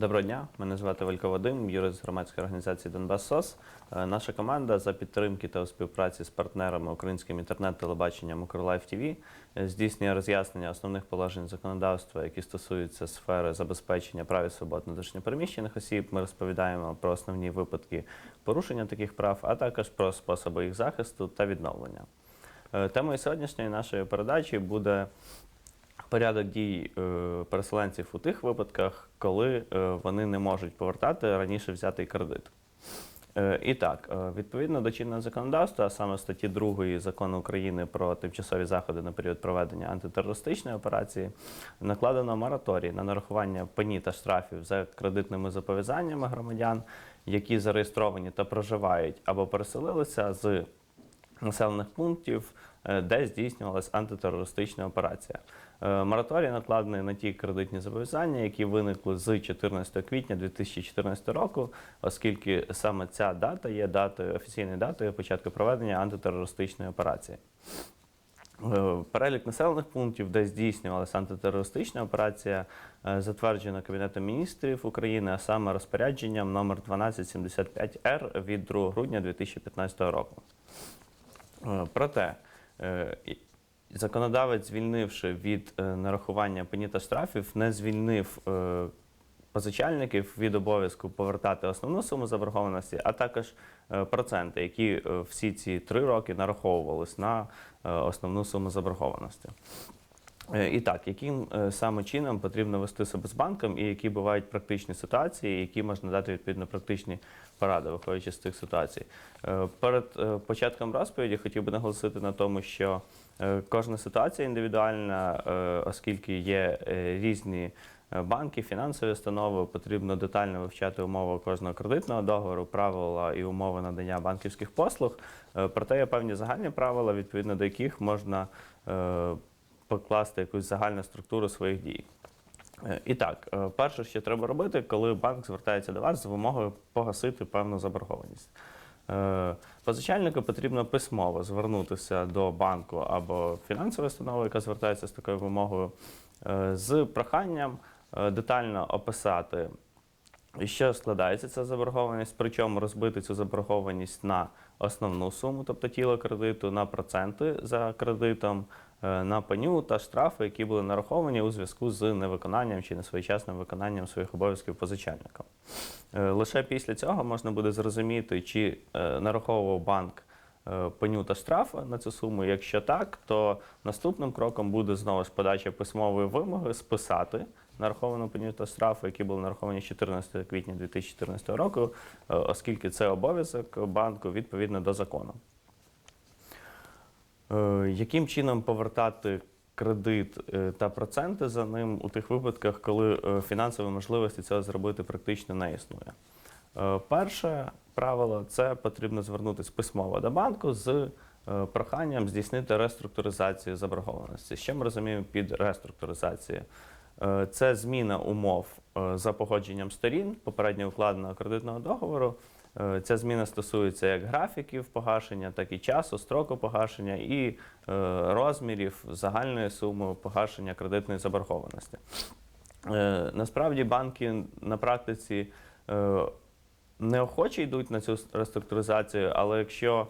Доброго дня, мене звати Валько Вадим, юрист громадської організації Донбас СОС. Е, Наша команда за підтримки та у співпраці з партнерами українським інтернет-телебаченням Укрлайф ТВ здійснює роз'яснення основних положень законодавства, які стосуються сфери забезпечення прав і свобод внутрішньопереміщених осіб. Ми розповідаємо про основні випадки порушення таких прав, а також про способи їх захисту та відновлення. Е, Темою сьогоднішньої нашої передачі буде порядок дій е, переселенців у тих випадках, коли е, вони не можуть повертати раніше взятий кредит. Е, І так, відповідно до чинного законодавства, а саме статті 2 закону України про тимчасові заходи на період проведення антитерористичної операції, накладено мораторій на нарахування пені та штрафів за кредитними зобов'язаннями громадян, які зареєстровані та проживають або переселилися з населених пунктів, де здійснювалася антитерористична операція. Е, Мораторій накладений на ті кредитні зобов'язання, які виникли з 14 квітня 2014 року, оскільки саме ця дата є датою офіційною датою початку проведення антитерористичної операції. Е, Перелік населених пунктів, де здійснювалася антитерористична операція, е, затверджено Кабінетом міністрів України, а саме розпорядженням номер 1275-Р від 2 грудня 2015 року. Проте законодавець, звільнивши від е, нарахування пені та штрафів, не звільнив е, позичальників від обов'язку повертати основну суму заборгованості, а також е, проценти, які всі ці три роки нараховувались на основну суму заборгованості. І так, яким саме чином потрібно вести себе з банком, і які бувають практичні ситуації, які можна дати відповідно практичні поради, виходячи з цих ситуацій. Перед початком розповіді хотів би наголосити на тому, що кожна ситуація індивідуальна, е, оскільки є е, різні е, банки, фінансові установи, потрібно детально вивчати умови кожного кредитного договору, правила і умови надання банківських послуг. Е, Проте є певні загальні правила, відповідно до яких можна е, покласти якусь загальну структуру своїх дій. Е, І так, е, перше, що треба робити, коли банк звертається до вас з вимогою погасити певну заборгованість. Е, Позичальнику потрібно письмово звернутися до банку або фінансової установи, яка звертається з такою вимогою, е, з проханням е, детально описати, що складається ця заборгованість, причому розбити цю заборгованість на основну суму, тобто тіло кредиту, на проценти за кредитом, на пеню та штрафи, які були нараховані у зв'язку з невиконанням чи несвоєчасним виконанням своїх обов'язків позичальником. Е, Лише після цього можна буде зрозуміти, чи е, нараховував банк е, пеню та штрафи на цю суму. Якщо так, то наступним кроком буде знову ж подача письмової вимоги списати нараховану пеню та штрафи, які були нараховані 14 квітня 2014 року, е, оскільки це обов'язок банку відповідно до закону. Е, Яким чином повертати кредит е, та проценти за ним у тих випадках, коли е, фінансові можливості цього зробити практично не існує? Перше правило це потрібно звернутися письмово до банку з проханням здійснити реструктуризацію заборгованості. Що ми розуміємо під реструктуризацією? Це зміна умов за погодженням сторін попередньо укладеного кредитного договору. Е, Ця зміна стосується як графіків погашення, так і часу, строку погашення і е, розмірів загальної суми погашення кредитної заборгованості. Е, Насправді банки на практиці неохоче йдуть на цю реструктуризацію, але якщо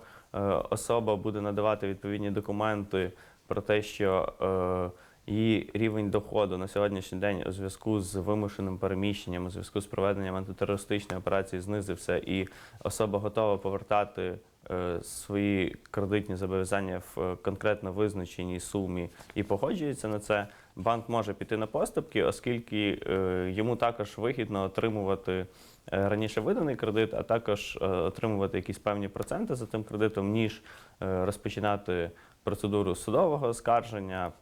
особа буде надавати відповідні документи про те, що її рівень доходу на сьогоднішній день у зв'язку з вимушеним переміщенням, у зв'язку з проведенням антитерористичної операції знизився, і особа готова повертати е, свої кредитні зобов'язання в е, конкретно визначеній сумі. І погоджується на це, банк може піти на поступки, оскільки е, йому також вигідно отримувати раніше виданий кредит, а також отримувати якісь певні проценти за тим кредитом, ніж розпочинати процедуру судового оскарження,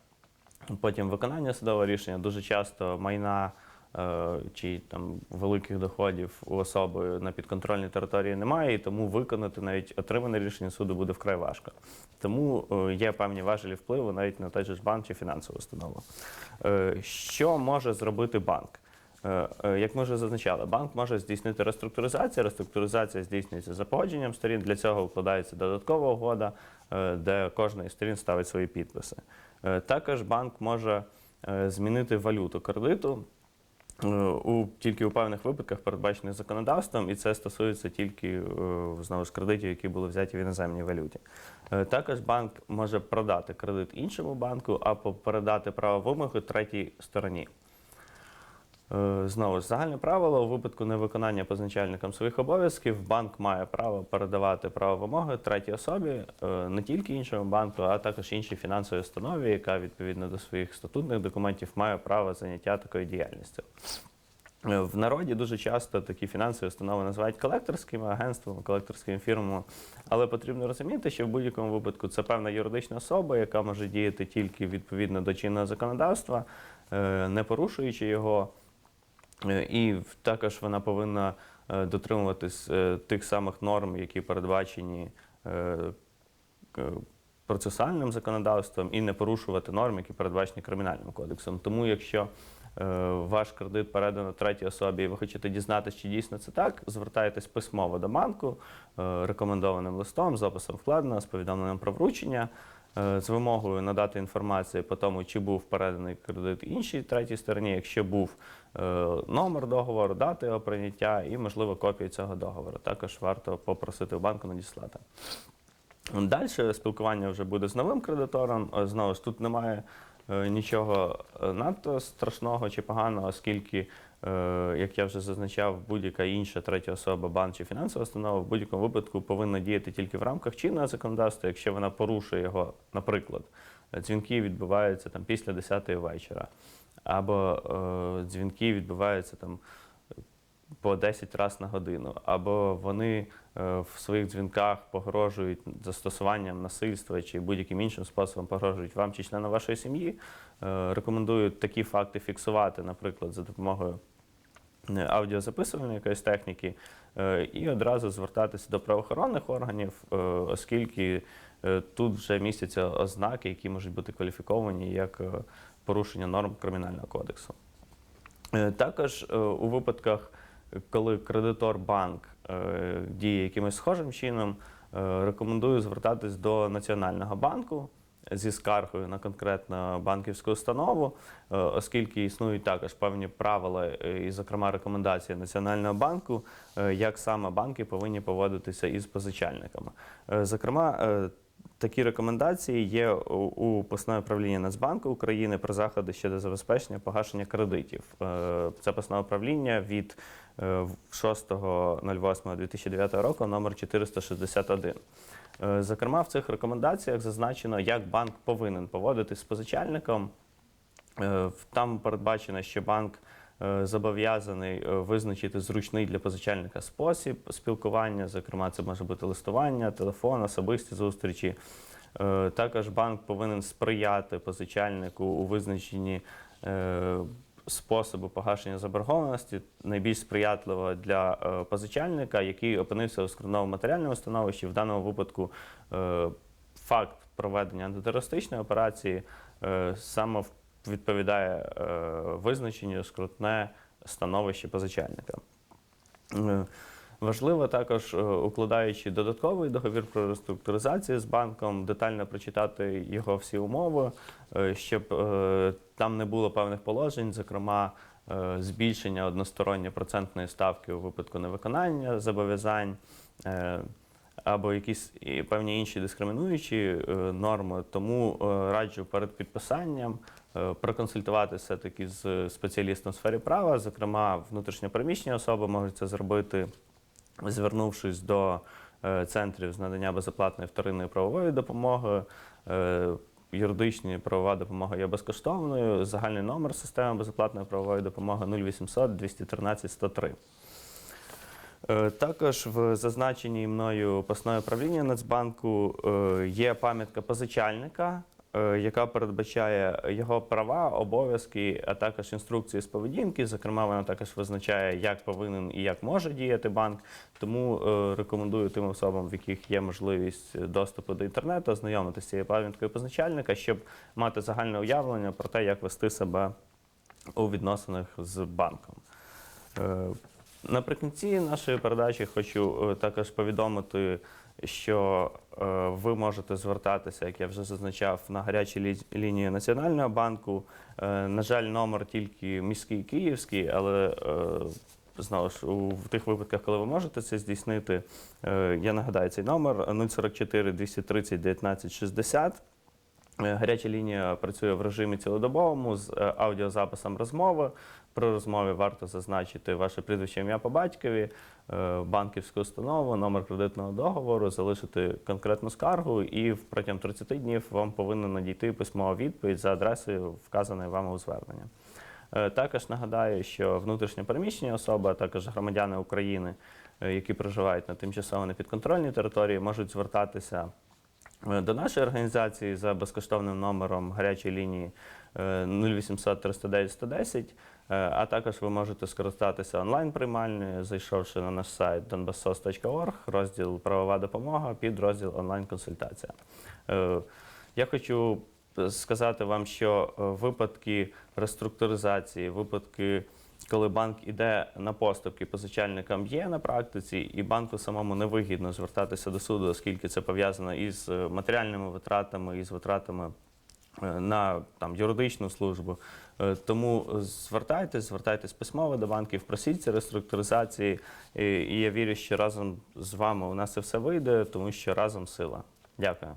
потім виконання судового рішення. Дуже часто майна е, чи там великих доходів у особи на підконтрольній території немає, і тому виконати навіть отримане рішення суду буде вкрай важко. Тому е, є певні важелі впливу навіть на той же банк чи фінансову установу. Е, Що може зробити банк? Як ми вже зазначали, банк може здійснити реструктуризацію. Реструктуризація здійснюється за погодженням сторін. Для цього вкладається додаткова угода, де кожна із сторін ставить свої підписи. Е, Також банк може е, змінити валюту кредиту. е, у тільки у певних випадках передбачених законодавством, і це стосується тільки знову ж кредитів, які були взяті в іноземній валюті. Також банк може продати кредит іншому банку або передати право вимоги третій стороні. Е, Знову ж загальне правило у випадку невиконання позначальником своїх обов'язків банк має право передавати право вимоги третій особі, е, не тільки іншому банку, а також іншій фінансовій установі, яка відповідно до своїх статутних документів має право заняття такою діяльністю. Е, В народі дуже часто такі фінансові установи називають колекторськими агентствами, колекторськими фірмами. Але потрібно розуміти, що в будь-якому випадку це певна юридична особа, яка може діяти тільки відповідно до чинного законодавства, не порушуючи його. Е, І також вона повинна е, дотримуватись е, тих самих норм, які передбачені процесуальним законодавством, і не порушувати норм, які передбачені кримінальним кодексом. Тому, якщо ваш кредит передано третій особі, і ви хочете дізнатися, чи дійсно це так, звертайтесь письмово до банку рекомендованим листом з описом вкладеного, з повідомленням про вручення. Е, З вимогою надати інформацію по тому, чи був переданий кредит іншій третій стороні, якщо був е, номер договору, дати його прийняття і, можливо, копію цього договору. Також варто попросити у банку надіслати. Далі спілкування вже буде з новим кредитором. Е, Знову ж тут немає нічого е, надто страшного чи поганого, оскільки, е, як я вже зазначав, будь-яка інша третя особа, банк чи фінансова установа в будь-якому випадку повинна діяти тільки в рамках чинного законодавства, якщо вона порушує його, наприклад, е, дзвінки відбуваються там після 10-ї вечора, або е, дзвінки відбуваються там по 10 разів на годину, або вони е, в своїх дзвінках погрожують застосуванням насильства чи будь-яким іншим способом погрожують вам чи членам вашої сім'ї. Е, Рекомендую такі факти фіксувати, наприклад, за допомогою е, аудіозаписувальної якоїсь техніки, і одразу звертатися до правоохоронних органів, оскільки тут вже містяться ознаки, які можуть бути кваліфіковані як порушення норм кримінального кодексу. Також у випадках, коли кредитор банк е, діє якимось схожим чином, е, рекомендую звертатись до Національного банку зі скаргою на конкретну банківську установу, е, оскільки існують також певні правила і, зокрема, рекомендації Національного банку, як саме банки повинні поводитися із позичальниками. Зокрема, Такі рекомендації є у- постанові правління Нацбанку України про заходи щодо забезпечення погашення кредитів. Е, Це постанова правління від е, 6.08.2009 року номер 461. Е, Зокрема, в цих рекомендаціях зазначено, як банк повинен поводитись з позичальником. Е, Там передбачено, що банк е, зобов'язаний е, визначити зручний для позичальника спосіб спілкування. Зокрема, це може бути листування, телефон, особисті зустрічі. Е, Також банк повинен сприяти позичальнику у визначенні е, способу погашення заборгованості найбільш сприятливого для е, позичальника, який опинився у скрутному матеріальному становищі. В даному випадку е, факт проведення антитерористичної операції е, саме в- відповідає е, визначенню скрутне становище позичальника. Е, Важливо також, е, укладаючи додатковий договір про реструктуризацію з банком, детально прочитати його всі умови, щоб там не було певних положень, зокрема збільшення односторонньої процентної ставки у випадку невиконання зобов'язань. Або якісь певні інші дискримінуючі норми, тому раджу перед підписанням проконсультуватися все-таки з спеціалістом в сфері права. Зокрема, внутрішньопереміщені особи можуть це зробити, звернувшись до е, центрів з надання безоплатної вторинної правової допомоги. Е, Юридична правова допомога є безкоштовною. Загальний номер системи безоплатної правової допомоги 0800 213 103. Е, Також в зазначеній мною постанові правління Нацбанку е, є пам'ятка позичальника, е, яка передбачає його права, обов'язки, а також інструкції з поведінки. Зокрема, вона також визначає, як повинен і як може діяти банк. Тому е, рекомендую тим особам, в яких є можливість доступу до інтернету, ознайомитися з цією пам'яткою позичальника, щоб мати загальне уявлення про те, як вести себе у відносинах з банком. Е, Наприкінці нашої передачі хочу е, також повідомити, що е, ви можете звертатися, як я вже зазначав, на гарячі лі- лінії Національного банку. Е, На жаль, номер тільки міський київський, але е, знову ж у тих випадках, коли ви можете це здійснити, я нагадаю цей номер 044 230 19 60. Е, Гаряча лінія працює в режимі цілодобовому з е, аудіозаписом розмови. При розмові варто зазначити ваше прізвище ім'я по батькові, е, банківську установу, номер кредитного договору, залишити конкретну скаргу, і протягом 30 днів вам повинна надійти письмова відповідь за адресою, вказаною вами у зверненні. Е, Також нагадаю, що внутрішньо переміщені особи, а також громадяни України, які проживають на тимчасово непідконтрольній території, можуть звертатися до нашої організації за безкоштовним номером гарячої лінії е, 0800 309 110, е, а також ви можете скористатися онлайн-приймальною, зайшовши на наш сайт donbassos.org, розділ правова допомога, під розділ онлайн-консультація. Е, Я хочу сказати вам, що е, випадки реструктуризації, випадки, коли банк іде на поступки позичальникам, є на практиці, і банку самому невигідно звертатися до суду, оскільки це пов'язано із е, матеріальними витратами, із витратами е, на там юридичну службу. Е, Тому звертайтесь, звертайтесь письмово до банків, просіть ці реструктуризації. І я вірю, що разом з вами у нас це все вийде, тому що разом сила. Дякую.